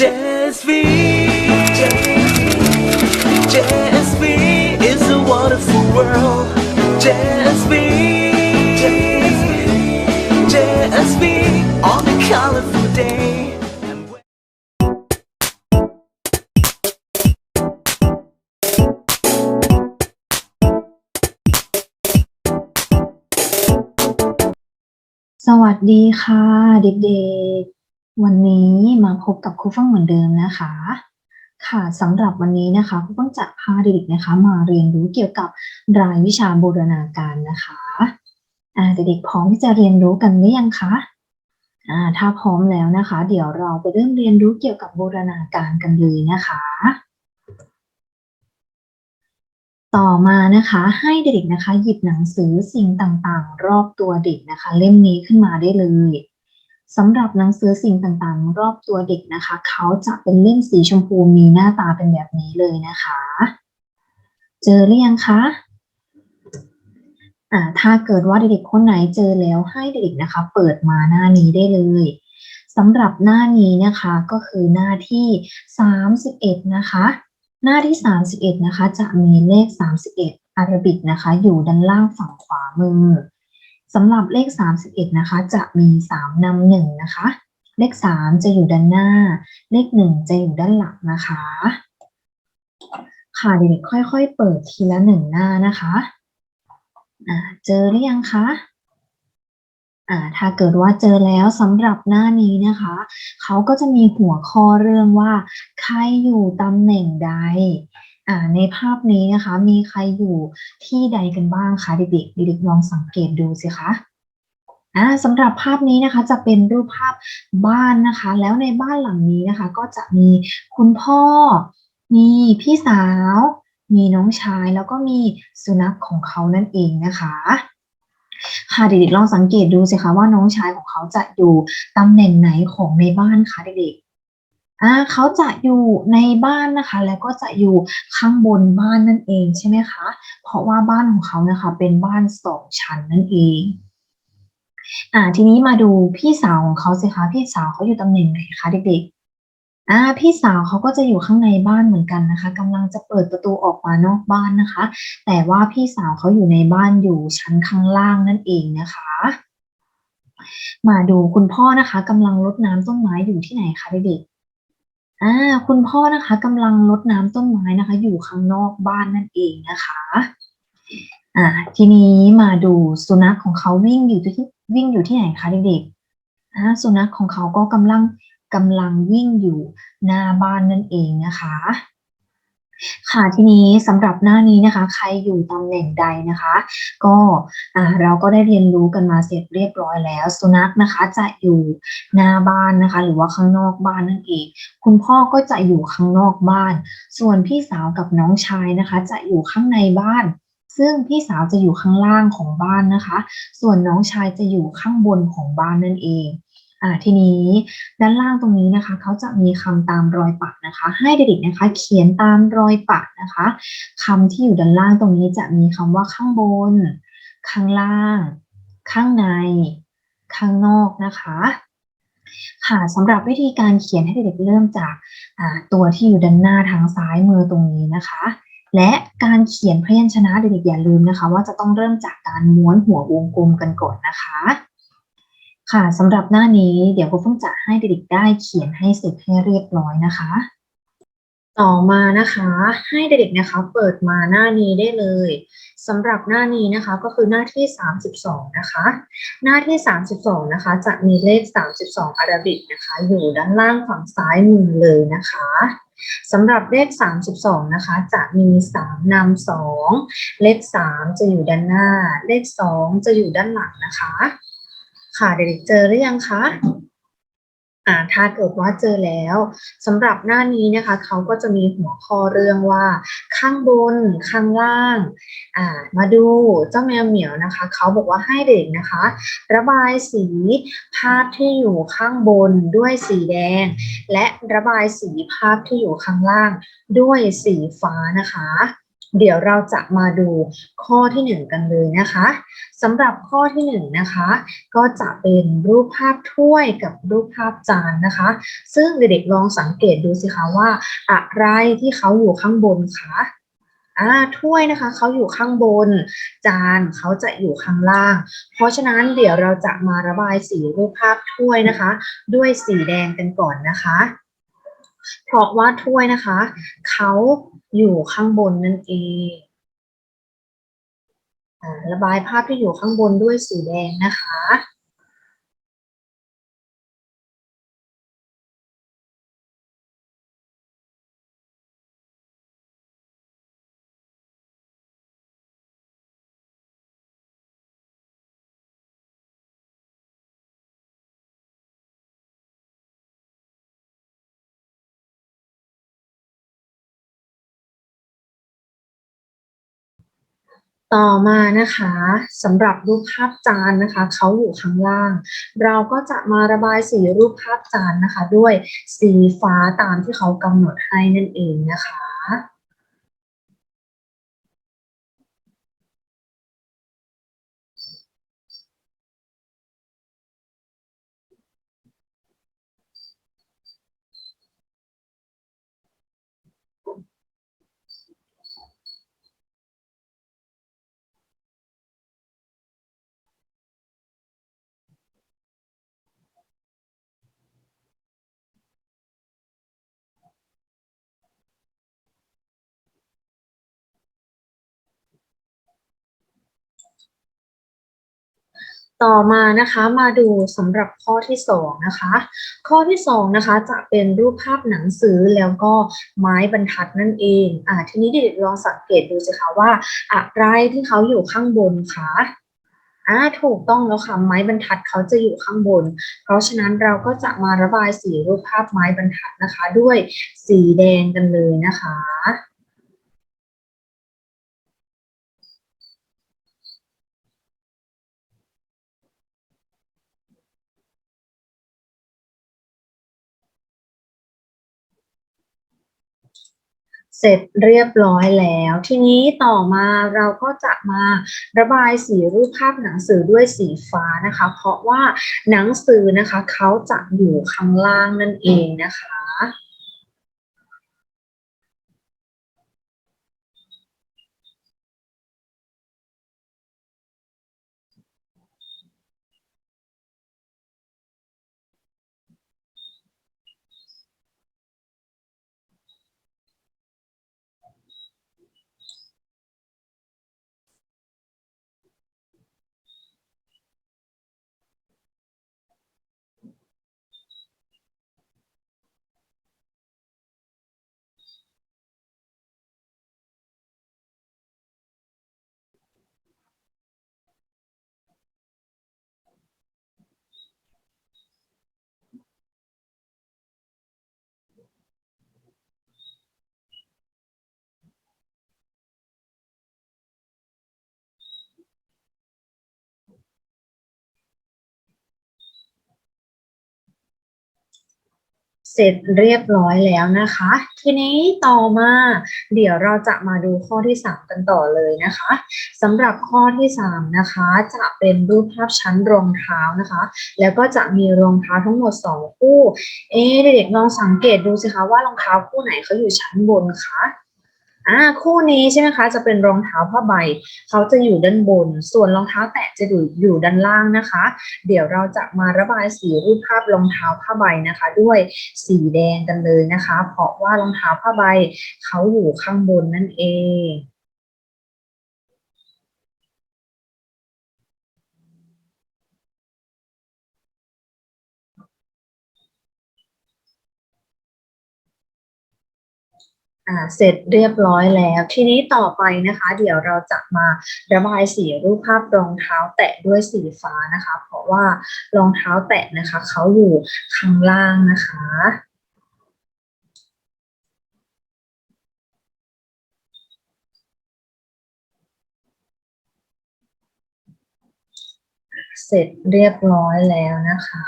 JSV JSV is a wonderful world JSV JSV on a colorful day And when- สวัสดีค่ะเด็กๆ วันนี้มาพบกับครูฟังเหมือนเดิมนะคะ ค่ะสำหรับวันนี้นะคะครูฟังจะพาเด็กๆนะคะ มาเรียนรู้เกี่ยวกับรายวิชาบูรณาการนะคะอ่าเด็กๆพร้อมที่จะเรียนรู้กันหรือยังคะอ่าถ้าพร้อมแล้วนะคะ เดี๋ยวเราไปเริ่มเรียนรู้เกี่ยวกับบูรณาการกันเลยนะคะ ต่อมานะคะ ให้เด็กๆนะคะ หยิบหนังสือสิ่งต่างๆ รอบตัวเด็กนะคะ เล่มนี้ขึ้นมาได้เลย สำหรับหนังสือสิ่งต่างๆ รอบตัวเด็กนะคะ เขาจะเป็นเล่มสีชมพูมีหน้าตาเป็นแบบนี้เลยนะคะ เจอหรือยังคะอ่าถ้าเกิดว่าเด็กๆคนไหนเจอแล้วให้เด็กๆนะคะ เปิดมาหน้านี้ได้เลยสำหรับหน้านี้นะคะก็คือหน้าที่ 31 นะคะ หน้าที่ 31 นะคะ จะมีเลข 31อาราบิกนะคะ อยู่ด้านล่างฝั่งขวามือ สำหรับเลข 31 นะคะ จะมี 3นำหนึ่งนะคะ เลข 3 จะอยู่ด้านหน้า เลข 1 จะอยู่ด้านหลังนะคะ ค่ะเด็กๆค่อย ๆ เปิดทีละหนึ่งหน้านะคะอ่าเจอหรือยังคะถ้าเกิดว่าเจอแล้วสำหรับหน้านี้นะคะ เขาก็จะมีหัวข้อเรื่องว่า ใครอยู่ตำแหน่งใด อ่าในภาพนี้นะคะ มีใครอยู่ที่ใดกันบ้างคะเด็กๆเด็กๆลองสังเกตดูสิคะอ่าสำหรับภาพนี้นะคะจะเป็นรูปภาพบ้านนะคะ แล้วในบ้านหลังนี้นะคะ ก็จะมีคุณพ่อ มีพี่สาว มีน้องชายแล้วก็มีสุนัขของเขานั่นเองนะคะค่ะเด็กๆลองสังเกตดูสิคะว่าน้องชายของเขาจะอยู่ตำแหน่งไหนของในบ้านคะเด็กๆ อ่าเขาจะอยู่ในบ้านนะคะ แล้วก็จะอยู่ข้างบนบ้านนั่นเองใช่ไหมคะ เพราะว่าบ้านของเขานะคะ เป็นบ้านสองชั้นนั่นเองอ่าทีนี้มาดูพี่สาวของเขาสิคะพี่สาวเขาอยู่ตำแหน่งไหนคะเด็กๆอ่าพี่สาวเขาก็จะอยู่ข้างในบ้านเหมือนกันนะคะกำลังจะเปิดประตูออกมานอกบ้านนะคะ แต่ว่าพี่สาวเขาอยู่ในบ้านอยู่ชั้นข้างล่างนั่นเองนะคะ มาดูคุณพ่อนะคะกำลังรดน้ำต้นไม้อยู่ที่ไหนคะเด็กๆ อ่า คุณพ่อนะคะกำลังรดน้ำต้นไม้นะคะ อยู่ข้างนอกบ้านนั่นเองนะคะ อ่า ทีนี้มาดูสุนัขของเขาวิ่งอยู่ที่วิ่งอยู่ที่ไหนคะเด็กๆอ่าสุนัขของเขาก็กำลังกำลังวิ่งอยู่หน้าบ้านนั่นเองนะคะ ค่ะทีนี้สำหรับหน้านี้นะคะ ใครอยู่ตำแหน่งใดนะคะ ก็เราก็ได้เรียนรู้กันมาเสร็จเรียบร้อยแล้ว สุนัขนะคะจะอยู่หน้าบ้านนะคะ หรือว่าข้างนอกบ้านนั่นเอง คุณพ่อก็จะอยู่ข้างนอกบ้าน ส่วนพี่สาวกับน้องชายนะคะ จะอยู่ข้างในบ้านซึ่งพี่สาวจะอยู่ข้างล่างของบ้านนะคะ ส่วนน้องชายจะอยู่ข้างบนของบ้านนั่นเอง อ่าทีนี้ด้านล่างตรงนี้นะคะเขาจะมีคำตามรอยปักนะคะ ให้เด็กๆนะคะ เขียนตามรอยปักนะคะคำที่อยู่ด้านล่างตรงนี้จะมีคำว่าข้างบน ข้างล่าง ข้างใน ข้างนอกนะคะค่ะสำหรับวิธีการเขียนให้เด็กๆเริ่มจากตัวที่อยู่ด้านหน้าทางซ้ายมือตรงนี้นะคะ และการเขียนพยัญชนะเด็กๆอย่าลืมนะคะ ว่าจะต้องเริ่มจากการม้วนหัววงกลมกันก่อนนะคะ ค่ะสำหรับหน้านี้เดี๋ยวครูเพิ่งจะให้เด็กๆได้เขียนให้เสร็จให้เรียบร้อยนะคะ ต่อมานะคะให้เด็กๆนะคะ เปิดมาหน้านี้ได้เลยสำหรับหน้านี้นะคะก็คือหน้าที่ 32 นะคะ หน้าที่ 32 นะคะ จะมีเลข 32 อาราบิกนะคะ อยู่ด้านล่างฝั่งซ้ายมือเลยนะคะสำหรับเลข 32 นะคะ จะมี 3นำ2เลข 3 จะอยู่ด้านหน้า เลข 2 จะอยู่ด้านหลังนะคะ ค่ะเด็กๆเจอหรือยังคะอ่าถ้าเกิดว่าเจอแล้วสำหรับหน้านี้นะคะเขาก็จะมีหัวข้อเรื่องว่า ข้างบน ข้างล่างอ่ามาดูเจ้าแมวเหมียวนะคะเขาบอกว่าให้เด็กนะคะ ระบายสีภาพที่อยู่ข้างบนด้วยสีแดง และระบายสีภาพที่อยู่ข้างล่างด้วยสีฟ้านะคะ เดี๋ยวเราจะมาดูข้อที่หนึ่งกันเลยนะคะสำหรับข้อที่หนึ่งนะคะ ก็จะเป็นรูปภาพถ้วยกับรูปภาพจานนะคะ ซึ่งเด็กๆลองสังเกตดูสิคะว่า อะไรที่เขาอยู่ข้างบนคะอ่าถ้วยนะคะเขาอยู่ข้างบน จานเขาจะอยู่ข้างล่าง เพราะฉะนั้นเดี๋ยวเราจะมาระบายสีรูปภาพถ้วยนะคะ ด้วยสีแดงกันก่อนนะคะ เพราะว่าถ้วยนะคะ เขาอยู่ข้างบนนั่นเองระบายภาพที่อยู่ข้างบนด้วยสีแดงนะคะ ต่อมานะคะสำหรับรูปภาพจานนะคะเขาอยู่ข้างล่าง เราก็จะมาระบายสีรูปภาพจานนะคะ ด้วยสีฟ้าตามที่เขากำหนดให้นั่นเองนะคะ ต่อมานะคะมาดูสำหรับข้อที่สองนะคะข้อที่สองนะคะจะเป็นรูปภาพหนังสือแล้วก็ไม้บรรทัดนั่นเองอ่าทีนี้เด็กๆลองสังเกตดูสิคะว่าอะไรที่เขาอยู่ข้างบนคะอ่าถูกต้องแล้วค่ะไม้บรรทัดเขาจะอยู่ข้างบน เพราะฉะนั้นเราก็จะมาระบายสีรูปภาพไม้บรรทัดนะคะ ด้วยสีแดงกันเลยนะคะ เสร็จเรียบร้อยแล้ว ทีนี้ต่อมาเราก็จะมาระบายสีรูปภาพหนังสือด้วยสีฟ้านะคะ เพราะว่าหนังสือนะคะเขาจะอยู่ข้างล่างนั่นเองนะคะ ร็จเรียบร้อยแล้วนะคะ ทีนี้ต่อมา เดี๋ยวเราจะมาดูข้อที่สามกันต่อเลยนะคะสำหรับข้อที่สามนะคะ จะเป็นรูปภาพชั้นรองเท้านะคะ แล้วก็จะมีรองเท้าทั้งหมดสองคู่ เอ๊เด็กๆลองสังเกตดูสิคะว่ารองเท้าคู่ไหนเขาอยู่ชั้นบนคะ อ่าคู่นี้ใช่ไหมคะ จะเป็นรองเท้าผ้าใบ เขาจะอยู่ด้านบน ส่วนรองเท้าแตะจะอยู่อยู่ด้านล่างนะคะ เดี๋ยวเราจะมาระบายสีรูปภาพรองเท้าผ้าใบนะคะ ด้วยสีแดงกันเลยนะคะ เพราะว่ารองเท้าผ้าใบเขาอยู่ข้างบนนั่นเอง เสร็จเรียบร้อยแล้ว ทีนี้ต่อไปนะคะ เดี๋ยวเราจะมาระบายสีรูปภาพรองเท้าแตะด้วยสีฟ้านะคะ เพราะว่ารองเท้าแตะนะคะเขาอยู่ข้างล่างนะคะ เสร็จเรียบร้อยแล้วนะคะ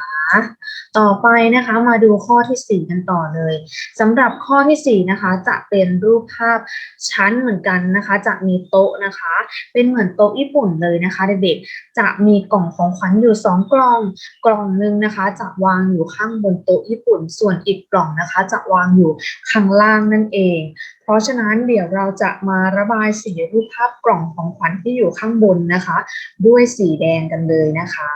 ต่อไปนะคะมาดูข้อที่ 4 กันต่อเลยสำหรับข้อที่ 4 นะคะ จะเป็นรูปภาพชั้นเหมือนกันนะคะ จะมีโต๊ะนะคะ เป็นเหมือนโต๊ะญี่ปุ่นเลยนะคะเด็กๆจะมีกล่องของขวัญอยู่ 2 กล่องกล่องหนึ่งนะคะ จะวางอยู่ข้างบนโต๊ะญี่ปุ่น ส่วนอีกกล่องนะคะ จะวางอยู่ข้างล่างนั่นเองเพราะฉะนั้นเดี๋ยวเราจะมาระบายสีรูปภาพกล่องของขวัญที่อยู่ข้างบนนะคะ ด้วยสีแดงกันเลยนะคะ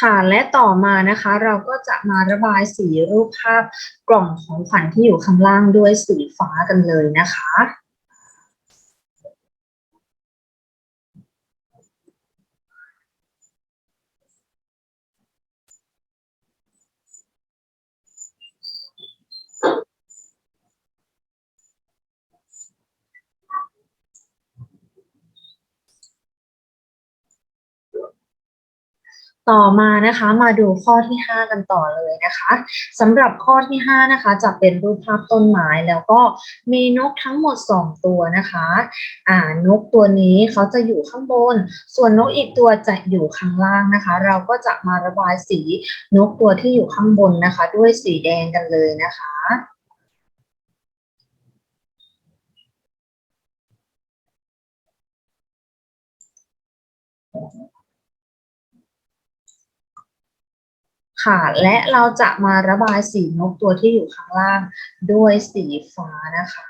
ค่ะและต่อมานะคะเราก็จะมาระบายสีรูปภาพกล่องของขวัญที่อยู่ข้างล่างด้วยสีฟ้ากันเลยนะคะ ต่อมานะคะมาดูข้อที่ 5 กันต่อเลยนะคะสำหรับข้อที่ 5 นะคะ จะเป็นรูปภาพต้นไม้แล้วก็มีนกทั้งหมด 2 ตัวนะคะอ่านกตัวนี้เขาจะอยู่ข้างบน ส่วนนกอีกตัวจะอยู่ข้างล่างนะคะ เราก็จะมาระบายสีนกตัวที่อยู่ข้างบนนะคะ ด้วยสีแดงกันเลยนะคะ ค่ะ และเราจะมาระบายสีนกตัวที่อยู่ข้างล่างด้วยสีฟ้านะคะ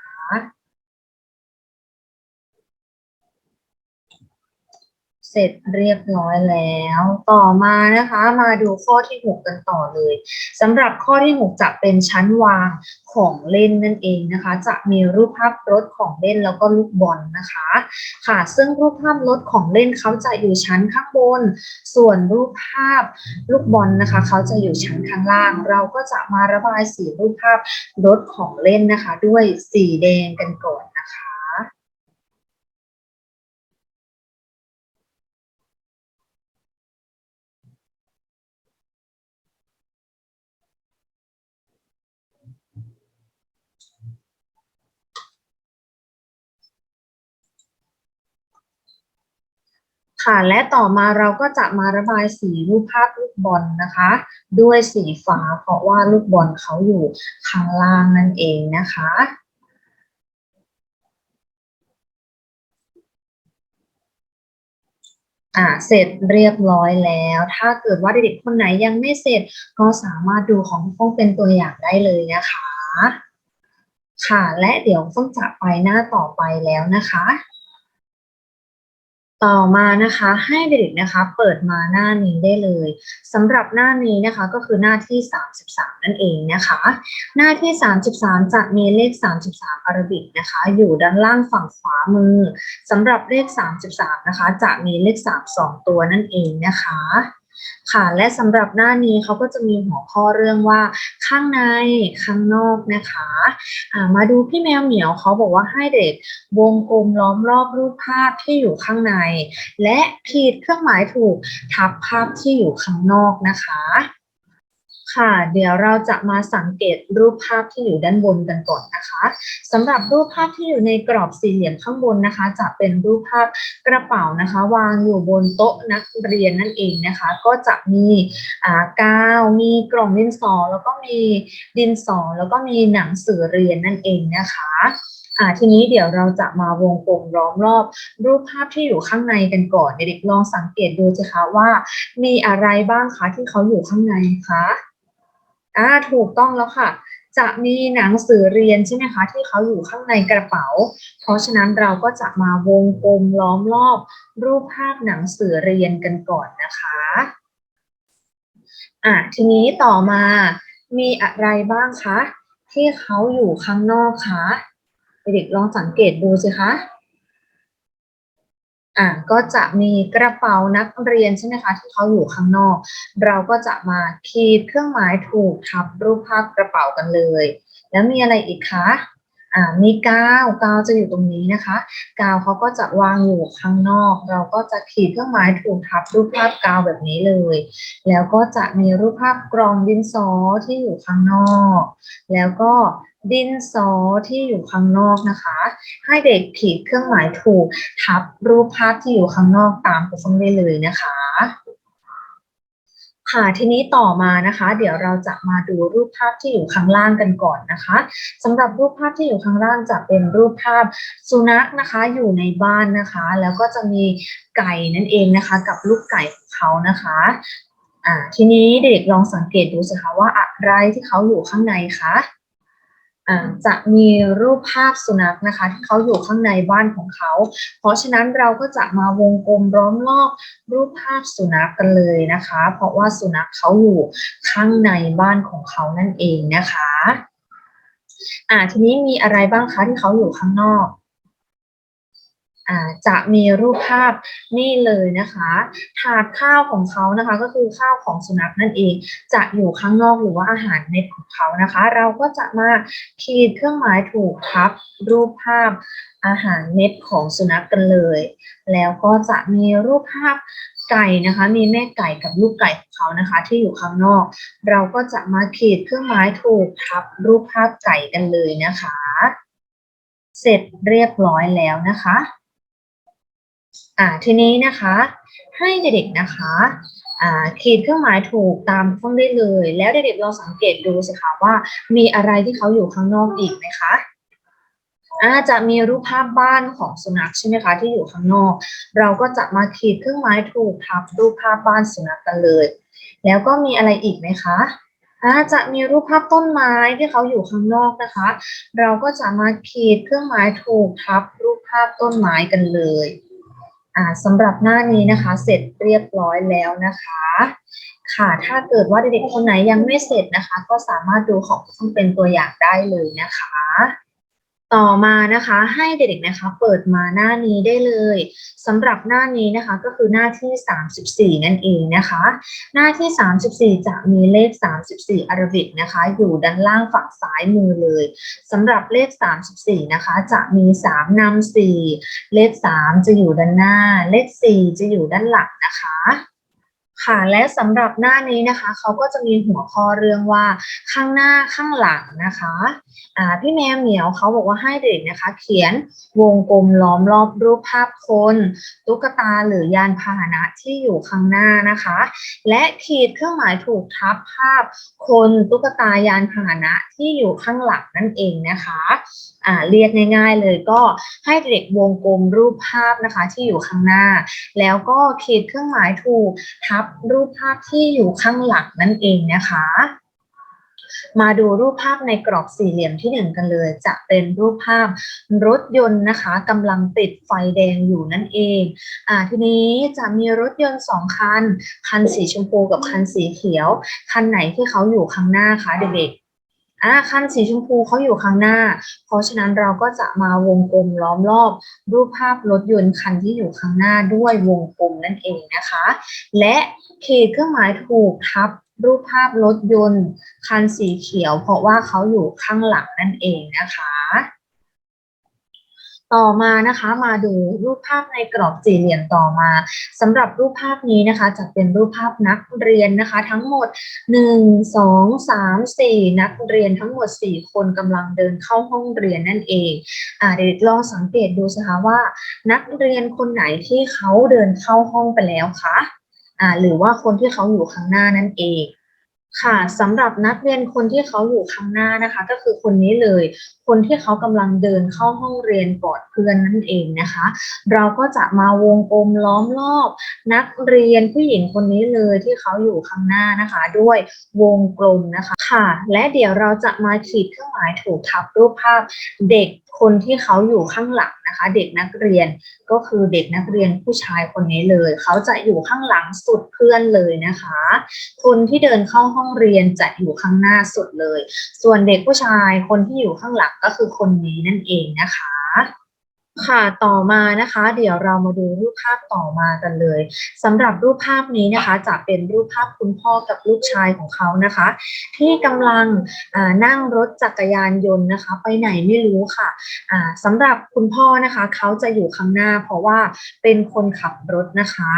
เสร็จเรียบร้อยแล้ว ต่อมานะคะ มาดูข้อที่ 6 กันต่อเลยสำหรับข้อที่ 6 จะเป็นชั้นวางของเล่นนั่นเองนะคะ จะมีรูปภาพรถของเล่นแล้วก็ลูกบอลนะคะ ค่ะ ซึ่งรูปภาพรถของเล่นเขาจะอยู่ชั้นข้างบน ส่วนรูปภาพลูกบอลนะคะ เขาจะอยู่ชั้นข้างล่าง เราก็จะมาระบายสีรูปภาพรถของเล่นนะคะ ด้วยสีแดงกันก่อนนะ ค่ะและต่อมาเราก็จะมาระบายสีรูปภาพลูกบอลนะคะ ด้วยสีฟ้าเพราะว่าลูกบอลเขาอยู่ข้างล่างนั่นเองนะคะอ่าเสร็จเรียบร้อยแล้ว ถ้าเกิดว่าเด็กๆคนไหนยังไม่เสร็จ ก็สามารถดูของพี่ฟงเป็นตัวอย่างได้เลยนะคะ ค่ะและเดี๋ยวฟงจะไปหน้าต่อไปแล้วนะคะ ต่อมานะคะให้เด็กๆนะคะเปิดมาหน้านี้ได้เลยสำหรับหน้านี้นะคะก็คือหน้าที่ 33 นั่นเองนะคะ หน้าที่ 33 จะมีเลข 33 อาราบิกนะคะ อยู่ด้านล่างฝั่งขวามือสำหรับเลข 33 นะคะ จะมีเลข 3 2 ตัวนั่นเองนะคะ ค่ะ และสำหรับหน้านี้เขาก็จะมีหัวข้อเรื่องว่าข้างในข้างนอกนะคะะมาดูพี่แมวเหมียวเขาบอกว่าให้เด็กวงกลมล้อมรอบรูปภาพที่อยู่ข้างใน และขีดเครื่องหมายถูกทับภาพที่อยู่ข้างนอกนะคะ ค่ะ เดี๋ยวเราจะมาสังเกตรูปภาพที่อยู่ด้านบนกันก่อนนะคะสำหรับรูปภาพที่อยู่ในกรอบสี่เหลี่ยมข้างบนนะคะ จะเป็นรูปภาพกระเป๋านะคะ วางอยู่บนโต๊ะนักเรียนนั่นเองนะคะ ก็จะมีอ่ากาวมีกล่องดินสอแล้วก็มีดินสอแล้วก็มีหนังสือเรียนนั่นเองนะคะอ่าทีนี้เดี๋ยวเราจะมาวงกลมล้อมรอบ รูปภาพที่อยู่ข้างในกันก่อนเด็กๆลองสังเกตดูสิคะว่า มีอะไรบ้างคะที่เขาอยู่ข้างในคะ อ่าถูกต้องแล้วค่ะ จะมีหนังสือเรียนใช่ไหมคะ ที่เขาอยู่ข้างในกระเป๋า เพราะฉะนั้นเราก็จะมาวงกลมล้อมรอบ รูปภาพหนังสือเรียนกันก่อนนะคะอะทีนี้ต่อมามีอะไรบ้างคะ ที่เขาอยู่ข้างนอกคะเด็กๆลองสังเกตดูสิคะ อ่าก็จะมีกระเป๋านักเรียนใช่ไหมคะที่เขาอยู่ข้างนอก เราก็จะมาขีดเครื่องหมายถูกทับรูปภาพกระเป๋ากันเลย แล้วมีอะไรอีกคะ อ่ามีกาวกาวจะอยู่ตรงนี้นะคะกาวเขาก็จะวางอยู่ข้างนอก เราก็จะขีดเครื่องหมายถูกทับรูปภาพกาวแบบนี้เลย แล้วก็จะมีรูปภาพกรองดินสอที่อยู่ข้างนอก แล้วก็ดินสอที่อยู่ข้างนอกนะคะ ให้เด็กขีดเครื่องหมายถูกทับรูปภาพที่อยู่ข้างนอกตามไปฟังได้เลยนะคะ ค่ะทีนี้ต่อมานะคะ เดี๋ยวเราจะมาดูรูปภาพที่อยู่ข้างล่างกันก่อนนะคะสำหรับรูปภาพที่อยู่ข้างล่างจะเป็นรูปภาพสุนัขนะคะอยู่ในบ้านนะคะ แล้วก็จะมีไก่นั่นเองนะคะ กับลูกไก่ของเขานะคะอ่าทีนี้เด็กลองสังเกตดูสิคะว่าอะไรที่เขาอยู่ข้างในคะอ่า จะมีรูปภาพสุนัขนะคะที่เขาอยู่ข้างในบ้านของเขา เพราะฉะนั้นเราก็จะมาวงกลมล้อมรอบรูปภาพสุนัขกันเลยนะคะ เพราะว่าสุนัขเขาอยู่ข้างในบ้านของเขานั่นเองนะคะอ่าทีนี้มีอะไรบ้างคะที่เขาอยู่ข้างนอก จะมีรูปภาพนี่เลยนะคะถาดข้าวของเขานะคะก็คือข้าวของสุนัขนั่นเอง จะอยู่ข้างนอกหรือว่าอาหารเม็ดของเขานะคะ เราก็จะมาขีดเครื่องหมายถูกทับรูปภาพอาหารเม็ดของสุนัขกันเลย แล้วก็จะมีรูปภาพไก่นะคะ มีแม่ไก่กับลูกไก่ของเขานะคะ ที่อยู่ข้างนอก เราก็จะมาขีดเครื่องหมายถูกทับรูปภาพไก่กันเลยนะคะ เสร็จเรียบร้อยแล้วนะคะ อ่าทีนี้นะคะ ให้เด็กๆนะคะอ่าขีดเครื่องหมายถูกตามฟังได้เลย แล้วเด็กๆลองสังเกตดูสิคะว่า มีอะไรที่เขาอยู่ข้างนอกอีกไหมคะอาจะมีรูปภาพบ้านของสุนัขใช่ไหมคะที่อยู่ข้างนอก เราก็จะมาขีดเครื่องหมายถูกทับรูปภาพบ้านสุนัขกันเลย แล้วก็มีอะไรอีกไหมคะอาจะมีรูปภาพต้นไม้ที่เขาอยู่ข้างนอกนะคะ เราก็จะมาขีดเครื่องหมายถูกทับรูปภาพต้นไม้กันเลย อ่าสำหรับหน้านี้นะคะเสร็จเรียบร้อยแล้วนะคะ ค่ะถ้าเกิดว่าเด็กๆคนไหนยังไม่เสร็จนะคะ ก็สามารถดูของที่เป็นตัวอย่างได้เลยนะคะ ต่อมานะคะให้เด็กๆนะคะเปิดมาหน้านี้ได้เลยสำหรับหน้านี้นะคะก็คือหน้าที่ 34 นั่นเองนะคะ หน้าที่ 34 จะมีเลข 34อารบิกนะคะ อยู่ด้านล่างฝั่งซ้ายมือเลยสำหรับเลข 34 นะคะ จะมี 3นำ4เลข 3 จะอยู่ด้านหน้า เลข 4 จะอยู่ด้านหลังนะคะ ค่ะ และสำหรับหน้านี้นะคะ เขาก็จะมีหัวข้อเรื่องว่าข้างหน้าข้างหลังนะคะอ่าพี่แมวเหมียวเขาบอกว่าให้เด็กนะคะ เขียนวงกลมล้อมรอบรูปภาพคน ตุ๊กตาหรือยานพาหนะที่อยู่ข้างหน้านะคะ และขีดเครื่องหมายถูกทับภาพคนตุ๊กตายานพาหนะที่อยู่ข้างหลังนั่นเองนะคะ อ่าเรียกง่ายๆเลยก็ให้เด็กวงกลมรูปภาพนะคะที่อยู่ข้างหน้า แล้วก็ขีดเครื่องหมายถูกทับรูปภาพที่อยู่ข้างหลังนั่นเองนะคะมาดูรูปภาพในกรอบสี่เหลี่ยมที่หนึ่งกันเลย จะเป็นรูปภาพรถยนต์นะคะกำลังติดไฟแดงอยู่นั่นเองอ่าทีนี้จะมีรถยนต์สองคัน คันสีชมพูกับคันสีเขียว คันไหนที่เขาอยู่ข้างหน้าคะเด็กๆ อ่าคันสีชมพูเขาอยู่ข้างหน้า เพราะฉะนั้นเราก็จะมาวงกลมล้อมรอบ รูปภาพรถยนต์คันที่อยู่ข้างหน้าด้วยวงกลมนั่นเองนะคะ และขีดเครื่องหมายถูกทับรูปภาพรถยนต์คันสีเขียว เพราะว่าเขาอยู่ข้างหลังนั่นเองนะคะ ต่อมานะคะมาดูรูปภาพในกรอบสี่เหลี่ยมต่อมาสำหรับรูปภาพนี้นะคะ จะเป็นรูปภาพนักเรียนนะคะ ทั้งหมดหนึ่งสองสามสี่นักเรียนทั้งหมดสี่คนกำลังเดินเข้าห้องเรียนนั่นเองอ่าเด็กลองสังเกตดูสิคะว่า นักเรียนคนไหนที่เขาเดินเข้าห้องไปแล้วคะอ่าหรือว่าคนที่เขาอยู่ข้างหน้านั่นเอง ค่ะสำหรับนักเรียนคนที่เขาอยู่ข้างหน้านะคะ ก็คือคนนี้เลย คนที่เขากำลังเดินเข้าห้องเรียนกอนเพื่อนนั่นเองนะคะ เราก็จะมาวงกลมล้อมรอบ นักเรียนผู้หญิงคนนี้เลยที่เขาอยู่ข้างหน้านะคะ ด้วยวงกลมนะคะค่ะ และเดี๋ยวเราจะมาขีดเครื่องหมายถูกทับรูปภาพเด็ก คนที่เขาอยู่ข้างหลังนะคะ เด็กนักเรียนก็คือเด็กนักเรียนผู้ชายคนนี้เลย เขาจะอยู่ข้างหลังสุดเพื่อนเลยนะคะ คนที่เดินเข้าห้องเรียนจะอยู่ข้างหน้าสุดเลย ส่วนเด็กผู้ชายคนที่อยู่ข้างหลังก็คือคนนี้นั่นเองนะคะ ค่ะต่อมานะคะ เดี๋ยวเรามาดูรูปภาพต่อมากันเลยสำหรับรูปภาพนี้นะคะ จะเป็นรูปภาพคุณพ่อกับลูกชายของเขานะคะ ที่กำลังนั่งรถจักรยานยนต์นะคะ ไปไหนไม่รู้ค่ะอ่าสำหรับคุณพ่อนะคะ เขาจะอยู่ข้างหน้า เพราะว่าเป็นคนขับรถนะคะ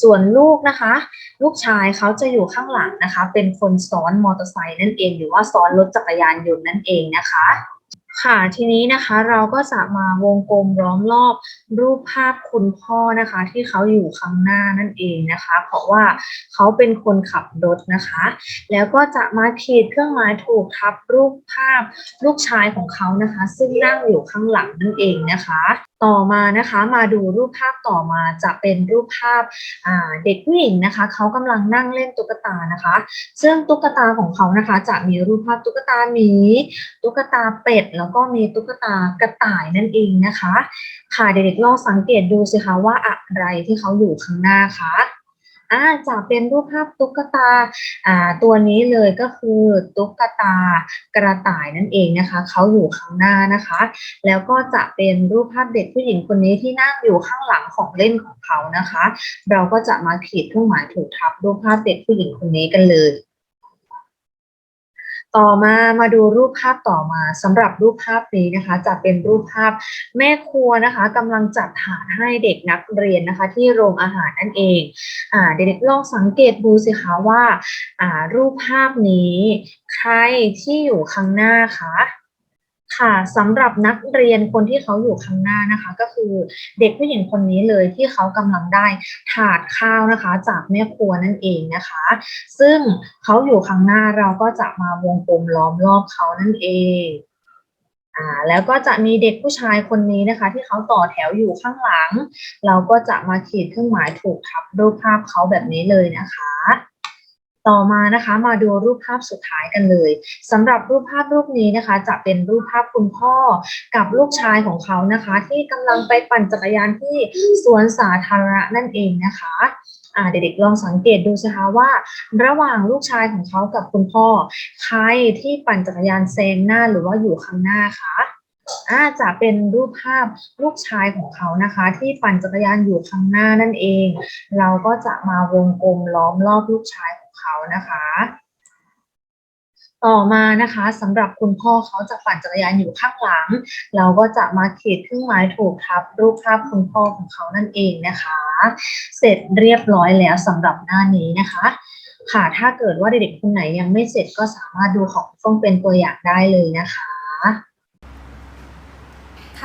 ส่วนลูกนะคะ ลูกชายเขาจะอยู่ข้างหลังนะคะ เป็นคนซ้อนมอเตอร์ไซค์นั่นเอง หรือว่าซ้อนรถจักรยานยนต์นั่นเองนะคะ ค่ะทีนี้นะคะเราก็จะมาวงกลมล้อมรอบรูปภาพคุณพ่อนะคะ ที่เขาอยู่ข้างหน้านั่นเองนะคะ เพราะว่าเขาเป็นคนขับรถนะคะ แล้วก็จะมาขีดเครื่องหมายถูกทับรูปภาพลูกชายของเขานะคะ ซึ่งนั่งอยู่ข้างหลังนั่นเองนะคะ ต่อมานะคะมาดูรูปภาพต่อมาจะเป็นรูปภาพาเด็กผู้หญิงนะคะเขากำลังนั่งเล่นตุ๊กตานะคะ ซึ่งตุ๊กตาของเขานะคะ จะมีรูปภาพตุ๊กตาหมีตุ๊กตาเป็ดแล้วก็มีตุ๊กตากระต่ายนั่นเองนะคะ ค่ะเด็กๆลองสังเกตดูสิคะว่าอะไรที่เขาอยู่ข้างหน้าคะอ่าจะเป็นรูปภาพตุ๊กตาอ่าตัวนี้เลยก็คือตุ๊กตากระต่ายนั่นเองนะคะเขาอยู่ข้างหน้านะคะ แล้วก็จะเป็นรูปภาพเด็กผู้หญิงคนนี้ที่นั่งอยู่ข้างหลังของเล่นของเขานะคะ เราก็จะมาขีดเครื่องหมายถูกทับรูปภาพเด็กผู้หญิงคนนี้กันเลย ต่อมามาดูรูปภาพต่อมาสำหรับรูปภาพนี้นะคะ จะเป็นรูปภาพแม่ครัวนะคะกำลังจัดถาดให้เด็กนักเรียนนะคะ ที่โรงอาหารนั่นเองอ่าเด็กๆลองสังเกตดูสิคะว่าอ่ารูปภาพนี้ ใครที่อยู่ข้างหน้าคะ ค่ะสำหรับนักเรียนคนที่เขาอยู่ข้างหน้านะคะ ก็คือเด็กผู้หญิงคนนี้เลยที่เขากำลังได้ถาดข้าวนะคะ จากแม่ครัวนั่นเองนะคะ ซึ่งเขาอยู่ข้างหน้าเราก็จะมาวงกลมล้อมรอบเขานั่นเองอ่าแล้วก็จะมีเด็กผู้ชายคนนี้นะคะ ที่เขาต่อแถวอยู่ข้างหลัง เราก็จะมาขีดเครื่องหมายถูกทับรูปภาพเขาแบบนี้เลยนะคะ ต่อมานะคะมาดูรูปภาพสุดท้ายกันเลยสำหรับรูปภาพรูปนี้นะคะ จะเป็นรูปภาพคุณพ่อกับลูกชายของเขานะคะ ที่กำลังไปปั่นจักรยานที่สวนสาธารณะนั่นเองนะคะเด็กๆลองสังเกตดูสิคะว่า ระหว่างลูกชายของเขากับคุณพ่อ ใครที่ปั่นจักรยานแซงหน้าหรือว่าอยู่ข้างหน้าคะอาจะเป็นรูปภาพลูกชายของเขานะคะ ที่ปั่นจักรยานอยู่ข้างหน้านั่นเอง เราก็จะมาวงกลมล้อมรอบลูกชายของ เขานะคะ ต่อมานะคะสำหรับคุณพ่อเขาจะปั่นจักรยานอยู่ข้างหลัง เราก็จะมาขีดเครื่องหมายถูกทับรูปภาพคุณพ่อของเขานั่นเองนะคะ เสร็จเรียบร้อยแล้วสำหรับหน้านี้นะคะค่ะ ถ้าเกิดว่าเด็กๆคนไหนยังไม่เสร็จก็สามารถดูของเฟื่องเป็นตัวอย่างได้เลยนะคะ